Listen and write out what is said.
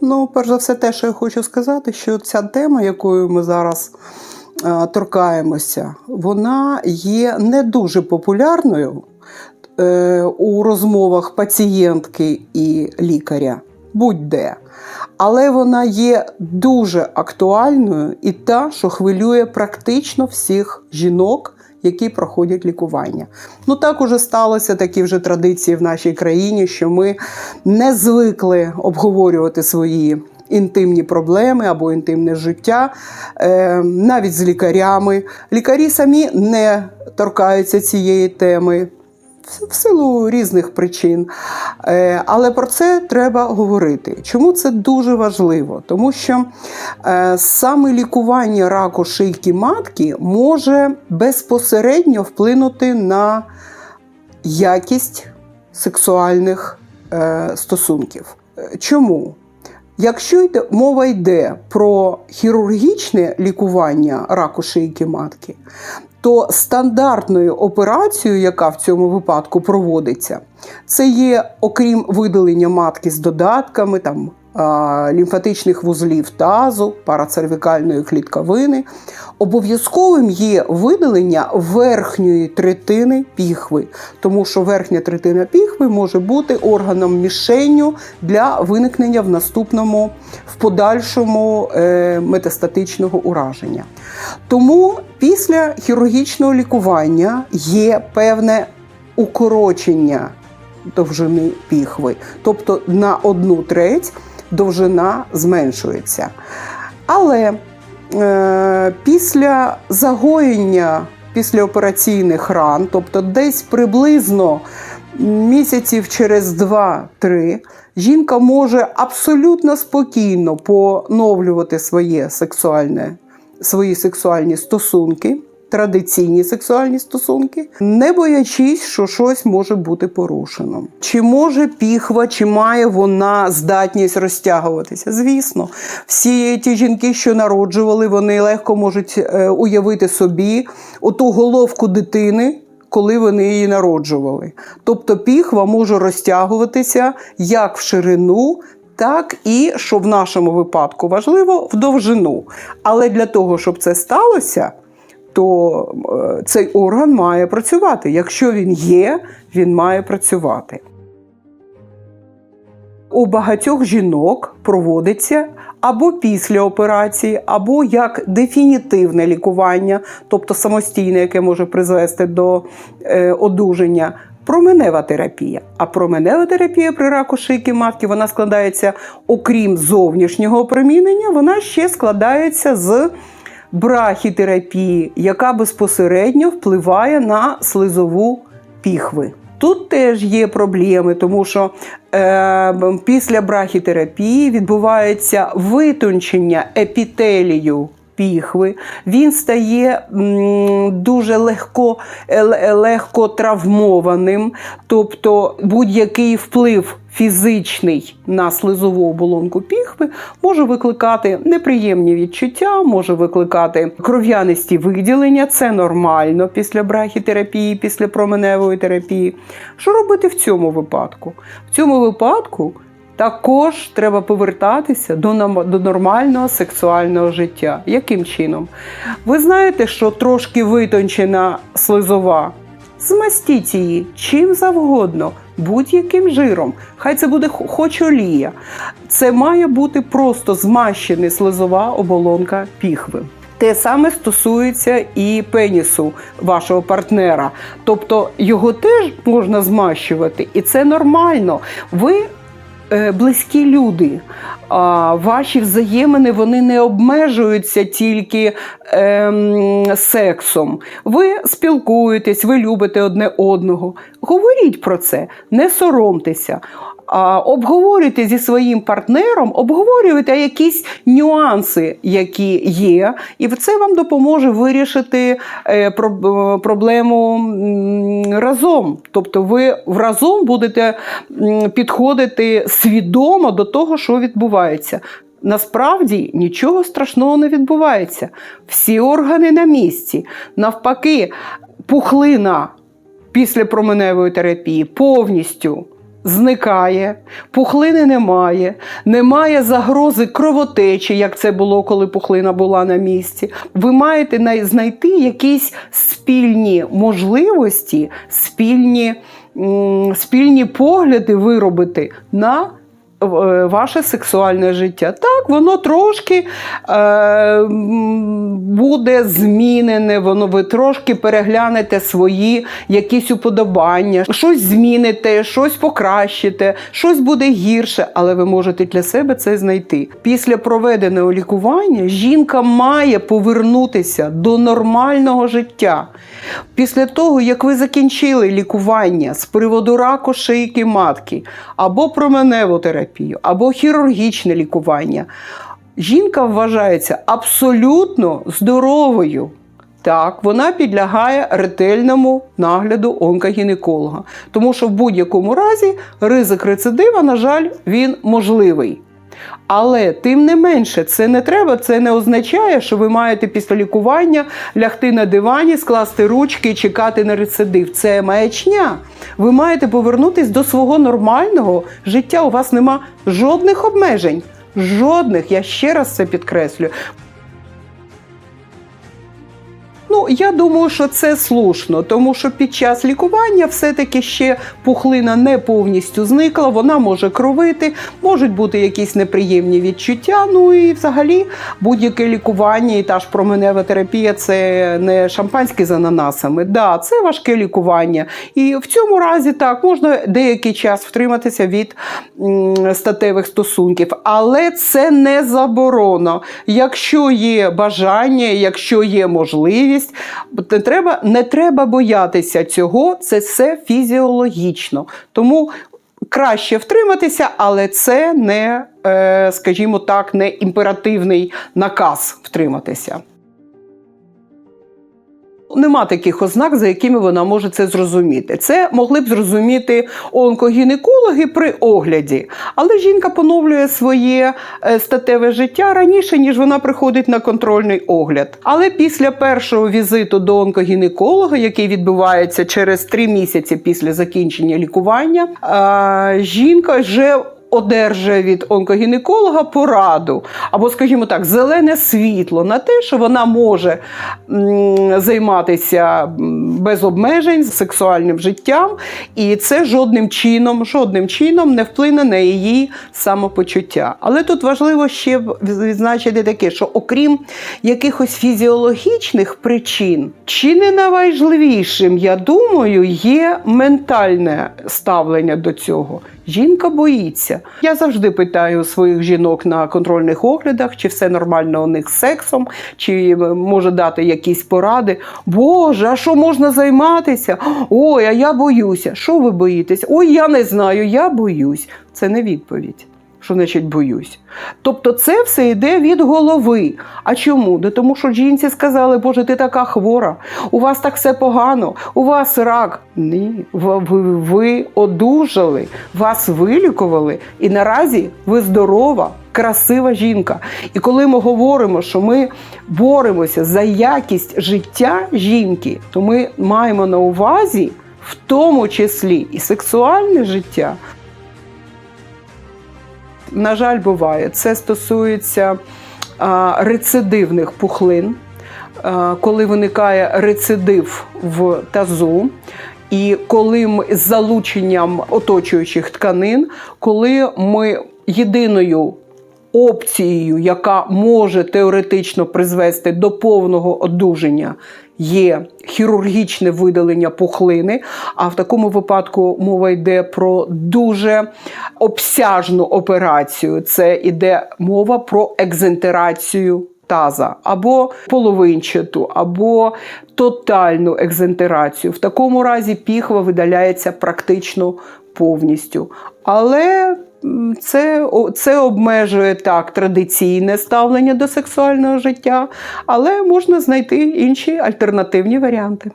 Ну, перш за все, те, що я хочу сказати, що ця тема, якою ми зараз е, торкаємося, вона є не дуже популярною е, у розмовах пацієнтки і лікаря, будь-де. Але вона є дуже актуальною і та, що хвилює практично всіх жінок, які проходять лікування. Ну так уже сталося такі вже традиції в нашій країні, що ми не звикли обговорювати свої. Інтимні проблеми або інтимне життя, е, навіть з лікарями. Лікарі самі не торкаються цієї теми в- силу різних причин. Е, Але про це треба говорити. Чому це дуже важливо? Тому що е, саме лікування раку шийки матки може безпосередньо вплинути на якість сексуальних е, стосунків. Чому? Якщо йде, мова йде про хірургічне лікування раку шийки матки, то стандартною операцією, яка в цьому випадку проводиться, це є, окрім видалення матки з додатками, там, лімфатичних вузлів тазу, парацервікальної клітковини, обов'язковим є видалення верхньої третини піхви, тому що верхня третина піхви може бути органом мішенню для виникнення в наступному, в подальшому е, метастатичного ураження. Тому після хірургічного лікування є певне укорочення довжини піхви, тобто на одну треть довжина зменшується. Але е, після загоєння післяопераційних ран, тобто десь приблизно місяців через 2-3, жінка може абсолютно спокійно поновлювати своє сексуальне, свої сексуальні стосунки. Традиційні сексуальні стосунки, не боячись, що щось може бути порушено. Чи може піхва, чи має вона здатність розтягуватися? Звісно, всі ті жінки, що народжували, вони легко можуть е, уявити собі оту головку дитини, коли вони її народжували. Тобто піхва може розтягуватися як в ширину, так і, що в нашому випадку важливо, в довжину. Але для того, щоб це сталося, то е, цей орган має працювати. Якщо він є, він має працювати. У багатьох жінок проводиться або після операції, або як дефінітивне лікування, тобто самостійне, яке може призвести до е, одужання. Променева терапія. А променева терапія при раку шийки матки вона складається, окрім зовнішнього опромінення, вона ще складається з брахітерапії, яка безпосередньо впливає на слизову піхви. Тут теж є проблеми, тому що е, після брахітерапії відбувається витончення епітелію піхви. Він стає дуже легко, е, легко травмованим, тобто будь-який вплив фізичний на слизову оболонку піхви може викликати неприємні відчуття, може викликати кров'янисті виділення. Це нормально після брахітерапії, після променевої терапії. Що робити в цьому випадку? В цьому випадку також треба повертатися до, нормального сексуального життя. Яким чином? Ви знаєте, що трошки витончена слизова. Змастіть її чим завгодно, будь-яким жиром. Хай це буде хоч олія. Це має бути просто змащена слизова оболонка піхви. Те саме стосується і пенісу вашого партнера. Тобто його теж можна змащувати, і це нормально. Ви близькі люди. А ваші взаємини вони не обмежуються тільки ем, сексом. Ви спілкуєтесь, ви любите одне одного. Говоріть про це, не соромтеся. Обговорюйте зі своїм партнером, обговорюйте якісь нюанси, які є, і це вам допоможе вирішити е, е, проблему разом. Тобто ви разом будете підходити свідомо до того, що відбувається. Насправді нічого страшного не відбувається. Всі органи на місці. Навпаки, пухлина після променевої терапії повністю зникає, пухлини немає, немає загрози кровотечі, як це було, коли пухлина була на місці. Ви маєте знайти якісь спільні можливості, спільні, спільні погляди виробити на ваше сексуальне життя. Так, воно трошки е, буде змінене, воно ви трошки переглянете свої якісь уподобання, щось зміните, щось покращите, щось буде гірше, але ви можете для себе це знайти. Після проведеного лікування жінка має повернутися до нормального життя. Після того, як ви закінчили лікування з приводу раку шийки матки, або променеву терапію, або хірургічне лікування, жінка вважається абсолютно здоровою. Так, вона підлягає ретельному нагляду онкогінеколога. Тому що в будь-якому разі ризик рецидива, на жаль, він можливий. Але тим не менше, це не треба, це не означає, що ви маєте після лікування лягти на дивані, скласти ручки і чекати на рецидив. Це маячня. Ви маєте повернутись до свого нормального життя. У вас нема жодних обмежень. Жодних, я ще раз це підкреслюю. Ну, я думаю, що це слушно, тому що під час лікування все-таки ще пухлина не повністю зникла, вона може кровити, можуть бути якісь неприємні відчуття. Ну і взагалі будь-яке лікування, і та ж променева терапія це не шампанське з ананасами. Да, це важке лікування. І в цьому разі так можна деякий час втриматися від статевих стосунків, але це не заборона. Якщо є бажання, якщо є можливість, не треба, не треба боятися цього, це все фізіологічно. Тому краще втриматися, але це не, е, скажімо так, не імперативний наказ втриматися. Нема таких ознак, за якими вона може це зрозуміти. Це могли б зрозуміти онкогінекологи при огляді. Але жінка поновлює своє е, статеве життя раніше, ніж вона приходить на контрольний огляд. Але після першого візиту до онкогінеколога, який відбувається через три місяці після закінчення лікування, жінка вже одержує від онкогінеколога пораду, або, скажімо так, зелене світло на те, що вона може займатися без обмежень сексуальним життям, і це жодним чином, жодним чином не вплине на її самопочуття. Але тут важливо ще відзначити таке, що окрім якихось фізіологічних причин, чи не найважливішим, я думаю, є ментальне ставлення до цього. Жінка боїться. Я завжди питаю своїх жінок на контрольних оглядах, чи все нормально у них з сексом, чи може дати якісь поради. Боже, а що можна займатися? Ой, а я боюся. Що ви боїтесь? Ой, я не знаю, я боюсь. Це не відповідь. Що значить боюсь? Тобто це все йде від голови. А чому? Да тому що жінці сказали, Боже, ти така хвора, у вас так все погано, у вас рак. Ні, ви, ви, одужали, вас вилікували, і наразі ви здорова, красива жінка. І коли ми говоримо, що ми боремося за якість життя жінки, то ми маємо на увазі в тому числі і сексуальне життя. На жаль, буває. Це стосується рецидивних пухлин, коли виникає рецидив в тазу, і коли ми з залученням оточуючих тканин, коли ми єдиною опцією, яка може теоретично призвести до повного одужання, є хірургічне видалення пухлини. А в такому випадку мова йде про дуже обсяжну операцію. Це йде мова про екзентерацію таза, або половинчату, або тотальну екзентерацію. В такому разі піхва видаляється практично повністю. Але це, це обмежує так традиційне ставлення до сексуального життя, але можна знайти інші альтернативні варіанти.